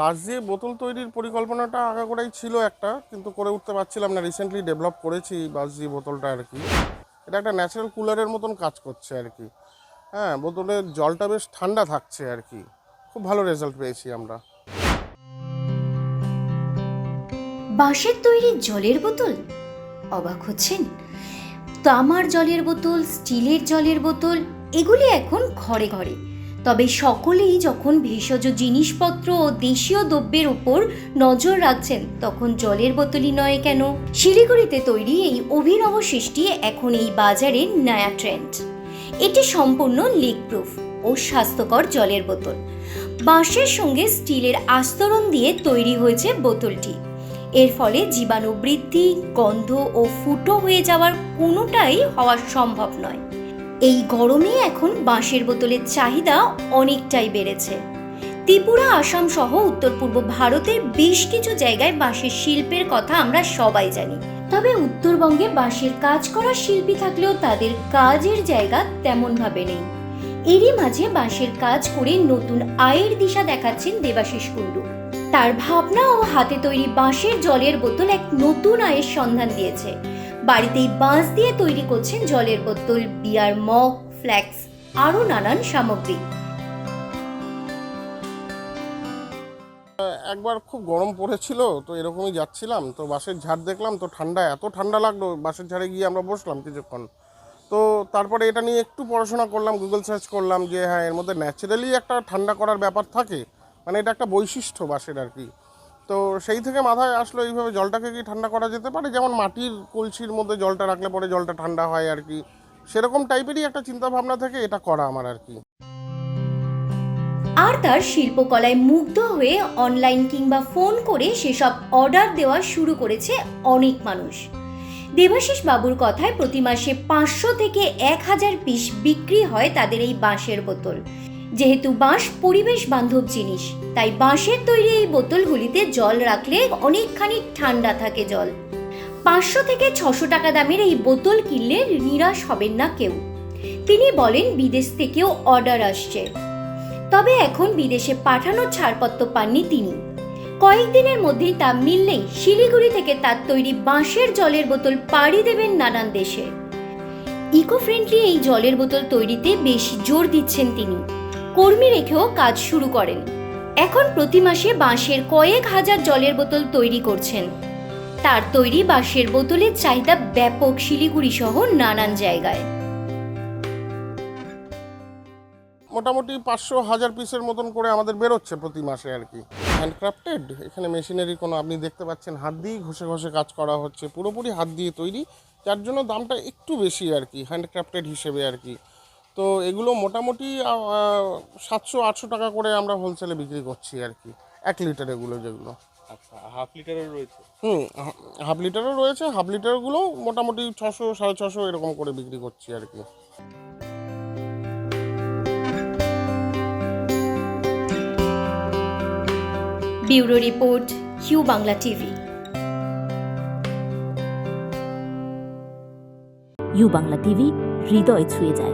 বাঁশ দিয়ে বোতল তৈরির পরিকল্পনাটা আগাগোড়াই ছিল একটা, কিন্তু করে উঠতে পারছিলাম না। রিসেন্টলি ডেভেলপ করেছি বাঁশ দিয়ে বোতলটা আর কি। এটা একটা ন্যাচারাল কুলারের মতন কাজ করছে আর কি। হ্যাঁ বোতলের জলটা বেশ ঠান্ডা থাকছে আর কি। খুব ভালো রেজাল্ট পেয়েছি আমরা। বাঁশের তৈরি জলের বোতল? অবাক হচ্ছেন? তামার জলের বোতল, স্টিলের জলের বোতল, এগুলি এখন ঘরে ঘরে। তবে সকলেই যখন ভেষজ জিনিসপত্র ও দেশীয় দ্রব্যের উপর নজর রাখছেন, তখন জলের বোতলই নয় কেন? শিলিগুড়িতে তৈরি এই অভিনব সৃষ্টি এখন এই বাজারে নয়া ট্রেন্ড এটি সম্পূর্ণ লিক প্রুফ ও স্বাস্থ্যকর জলের বোতল। বাঁশের সঙ্গে স্টিলের আস্তরণ দিয়ে তৈরি হয়েছে বোতলটি। এর ফলে জীবাণু বৃদ্ধি, গন্ধ ও ফুটো হয়ে যাওয়ার কোনোটাই হওয়া সম্ভব নয়। এই গরমে এখন বাঁশের বোতলের চাহিদা অনেকটাই বেড়েছে। ত্রিপুরা, আসাম সহ উত্তর পূর্ব ভারতের বেশ কিছু জায়গায় বাঁশের শিল্পের কথা আমরা সবাই জানি। তবে উত্তরবঙ্গে বাঁশের কাজ করা শিল্পী থাকলেও তাদের কাজের জায়গা তেমনভাবে নেই। এরই মাঝে বাঁশের কাজ করে নতুন আয়ের দিশা দেখাচ্ছেন দেবাশিস কুণ্ডু। তার ভাবনা ও হাতে তৈরি বাঁশের জলের বোতল এক নতুন আয়ের সন্ধান দিয়েছে। বাড়িতেই বাঁশ দিয়ে তৈরি করছেন জলের বোতল, বিয়ার মগ, ফ্ল্যাক্স, আরও নানান সামগ্রী। একবার খুব গরম পড়েছিল, তো এরকমই যাচ্ছিলাম, তো বাসের ঝাড় দেখলাম, তো ঠান্ডা, এত ঠান্ডা লাগল বাসের ঝাড়ে গিয়ে আমরা বসলাম কিছুক্ষণ। তো তারপরে এটা নিয়ে একটু পড়াশোনা করলাম গুগল সার্চ করলাম যে হ্যাঁ এর মধ্যে ন্যাচারালি একটা ঠান্ডা করার ব্যাপার থাকে মানে এটা একটা বৈশিষ্ট্য বাসের আর কি। তো সেই থেকে মাথায় আসলো এইভাবে জলটাকে কি ঠান্ডা করা যেতে পারে? যেমন মাটির কলসির মধ্যে জলটা রাখলে পরে জলটা ঠান্ডা হয় আর কি। সেরকম টাইপেরই একটা চিন্তা ভাবনা থেকে এটা করা আমার আর কি। আর তার শিল্পকলায় মুগ্ধ হয়ে অনলাইন কিংবা ফোন করে সেসব অর্ডার দেওয়া শুরু করেছে অনেক মানুষ। দেবাশিস বাবুর কথায় প্রতি মাসে পাঁচশো থেকে এক হাজার পিস বিক্রি হয় তাদের এই বাঁশের বোতল। যেহেতু বাঁশ পরিবেশ বান্ধব জিনিস, তাই বাঁশের তৈরি এই বোতলগুলিতে জল রাখলে অনেকখানি ঠান্ডা থাকে জল। পাঁচশো থেকে ছশো টাকা দামের এই বোতল কিনলে নিরাশ হবেন না কেউ। তিনি বলেন, বিদেশ থেকেও অর্ডার আসছে। তবে এখন বিদেশে পাঠানোর ছাড়পত্র পাননি তিনি। কয়েকদিনের মধ্যেই তা মিললেই শিলিগুড়ি থেকে তার তৈরি বাঁশের জলের বোতল পাড়ি দেবেন নানান দেশে। ইকো ফ্রেন্ডলি এই জলের বোতল তৈরিতে বেশি জোর দিচ্ছেন তিনি। কর্মী রেখেও কাজ শুরু করেন। এখন প্রতি মাসে বাঁশের কয়েক হাজার জলের বোতল তৈরি করছেন। তার তৈরি বাঁশের বোতলের চাহিদা ব্যাপক শিলিগুড়ি সহ নানান জায়গায়। মোটামুটি পাঁচশো হাজার পিসের মতন করে আমাদের বেরোচ্ছে প্রতি মাসে আর কি। হ্যান্ডক্রাফটেড এখানে মেশিনারি কোনো আপনি দেখতে পাচ্ছেন, হাত দিয়েই ঘষে ঘষে কাজ করা হচ্ছে, পুরোপুরি হাত দিয়ে তৈরি, যার জন্য দামটা একটু বেশি আর কি হ্যান্ডক্রাফটেড হিসেবে আর কি। তো এগুলো মোটামুটি সাতশো আটশো টাকা করে আমরা হোলসেলে বিক্রি করছি আর কি। এক লিটার এগুলো যেগুলো। আচ্ছা হাফ লিটারের রয়েছে? হুম হাফ লিটারও রয়েছে হাফ লিটারগুলো মোটামুটি ছশো সাড়ে ছশো এরকম করে বিক্রি করছি আর কি। Bureau report Hugh Bangla TV. U Bangla TV হৃদয় ছুঁয়ে যায়।